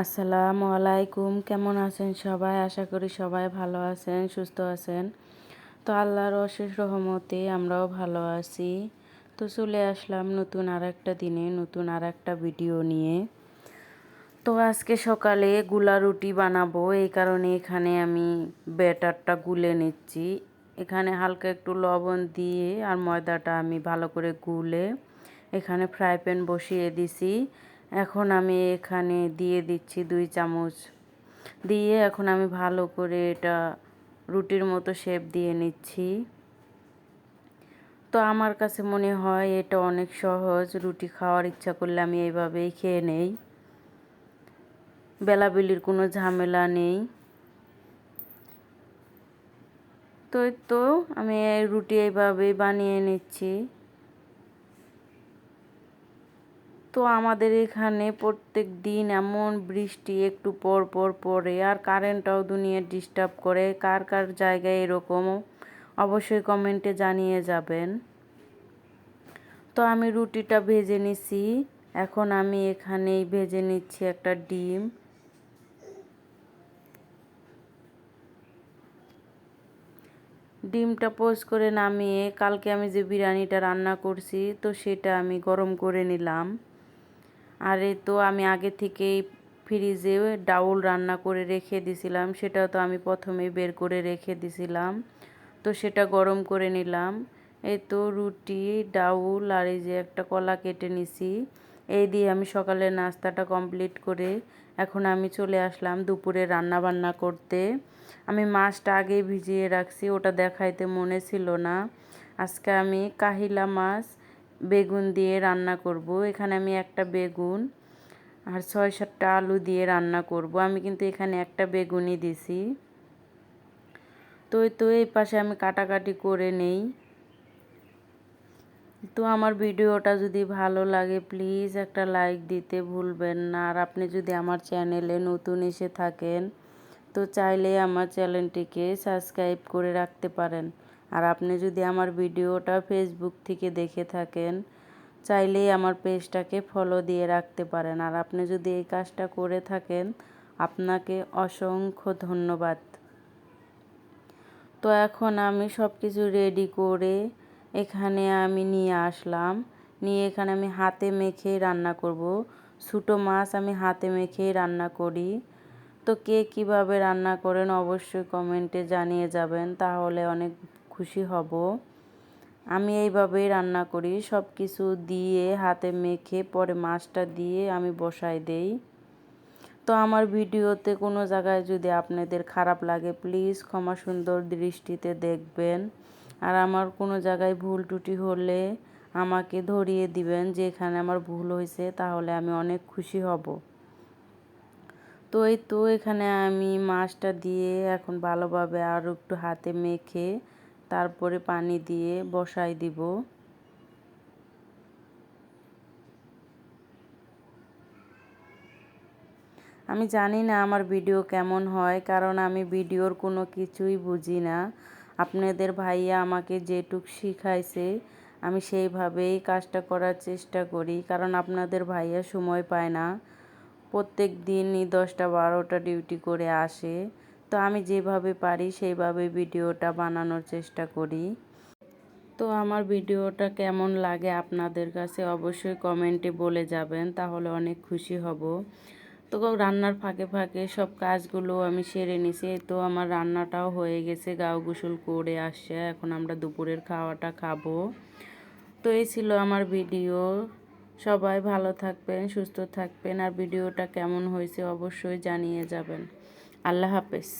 আসসালামু আলাইকুম। কেমন আছেন সবাই? আশা করি সবাই ভালো আছেন, সুস্থ আছেন। তো আল্লাহর অশেষ রহমতে আমরাও ভালো আছি। তো চলে আসলাম নতুন আর একটা দিনে, নতুন আর একটা ভিডিও নিয়ে। তো আজকে সকালে গুলা রুটি বানাবো। এই কারণে এখানে আমি ব্যাটারটা গুলে নিচ্ছি। এখানে হালকা একটু লবণ দিয়ে আর ময়দাটা আমি ভালো করে গুলে এখানে ফ্রাই প্যান বসিয়ে দিছি। এখন আমি এখানে দিয়ে দিচ্ছি দুই চামচ। দিয়ে এখন আমি ভালো করে এটা রুটির মতো শেপ দিয়ে নিচ্ছি। তো আমার কাছে মনে হয় এটা অনেক সহজ, রুটি খাওয়ার ইচ্ছা করলে আমি এইভাবেই খেয়ে নেই। বেলাবেলির কোনো ঝামেলা নেই। তো তো আমি রুটি এইভাবেই বানিয়ে নিচ্ছি। তো আমাদের এখানে প্রত্যেক দিন এমন বৃষ্টি একটু পর পর পড়ে, আর কারেন্টটাও দুনিয়া ডিস্টার্ব করে। কার কার জায়গায় এরকম? অবশ্যই কমেন্টে জানিয়ে যাবেন। তো আমি রুটিটা ভেজে নিছি। এখন আমি এখানেই ভেজে নিচ্ছি একটা ডিম। ডিমটা পোস্ট করে নামিয়ে, কালকে আমি যে বিরিয়ানিটা রান্না করছি, তো সেটা আমি গরম করে নিলাম। আর এই তো আমি আগে থেকেই ফ্রিজে ডাউল রান্না করে রেখে দিছিলাম, সেটাও তো আমি প্রথমে বের করে রেখে দিছিলাম। তো সেটা গরম করে নিলাম। এই তো রুটি, ডাউল আর এই যে একটা কলা কেটে নিছি। এই দিয়ে আমি সকালে নাস্তাটা কমপ্লিট করে এখন আমি চলে আসলাম দুপুরে রান্না বান্না করতে। আমি মাছটা আগেই ভিজিয়ে রাখছি, ওটা দেখাইতে মনে ছিল না। আজকে আমি কাহিলা মাছ বেগুন দিয়ে রান্না করব। এখানে আমি একটা বেগুন আর ছয় সাতটা আলু দিয়ে রান্না করব। আমি কিন্তু এখানে একটা বেগুনই দিছি। তো তো এই পাশে আমি কাটাকাটি করে নেই। তো আমার ভিডিওটা যদি ভালো লাগে, প্লিজ একটা লাইক দিতে ভুলবেন না। আর আপনি যদি আমার চ্যানেলে নতুন এসে থাকেন, তো চাইলে আমার চ্যানেলটিকে সাবস্ক্রাইব করে রাখতে পারেন। আর আপনি যদি আমার ভিডিওটা ফেসবুক থেকে দেখে থাকেন, চাইলেই আমার পেজটাকে ফলো দিয়ে রাখতে পারেন। আর আপনি যদি এই কাজটা করে থাকেন, আপনাকে অসংখ্য ধন্যবাদ। তো এখন আমি সব কিছু রেডি করে এখানে আমি নিয়ে আসলাম। নিয়ে এখানে আমি হাতে মেখে রান্না করব। ছোটো মাছ আমি হাতে মেখেই রান্না করি। তো কে কীভাবে রান্না করেন অবশ্যই কমেন্টে জানিয়ে যাবেন। তাহলে অনেক খুশি হব। আমি এইভাবেই রান্না করি। সব কিছু দিয়ে হাতে মেখে পরে মাছটা দিয়ে আমি বসাই দেই। তো আমার ভিডিওতে কোনো জায়গায় যদি আপনাদের খারাপ লাগে, প্লিজ ক্ষমা সুন্দর দৃষ্টিতে দেখবেন। আর আমার কোনো জায়গায় ভুল টুটি হলে আমাকে ধরিয়ে দিবেন। যে এখানে আমার ভুল হয়েছে, তাহলে আমি অনেক খুশি হব। তো এই তো এখানে আমি মাছটা দিয়ে এখন ভালোভাবে আর একটু হাতে মেখে তারপরে পানি দিয়ে বসাই দিব। আমি জানি না আমার ভিডিও কেমন হয়, কারণ আমি ভিডিওর কোনো কিছুই বুঝি না। আপনাদের ভাইয়া আমাকে যেটুক শিখাইছে, আমি সেইভাবেই কাজটা করার চেষ্টা করি, কারণ আপনাদের ভাইয়া সময় পায় না। প্রত্যেক দিনই দশটা বারোটা ডিউটি করে আসে। তো আমি যেভাবে পারি সেইভাবে ভিডিওটা বানানোর চেষ্টা করি। তো আমার ভিডিওটা কেমন লাগে আপনাদের কাছে অবশ্যই কমেন্টে বলে যাবেন, তাহলে অনেক খুশি হব। তো রান্নার ফাঁকে ফাঁকে সব কাজগুলো আমি সেরে নিছি। তো আমার রান্নাটাও হয়ে গেছে, গাও গোসল করে আসছে, এখন আমরা দুপুরের খাওয়াটা খাব। তো এই ছিল আমার ভিডিও। সবাই ভালো থাকবেন, সুস্থ থাকবেন, আর ভিডিওটা কেমন হয়েছে অবশ্যই জানিয়ে যাবেন। আল্লাহ হাফেজ।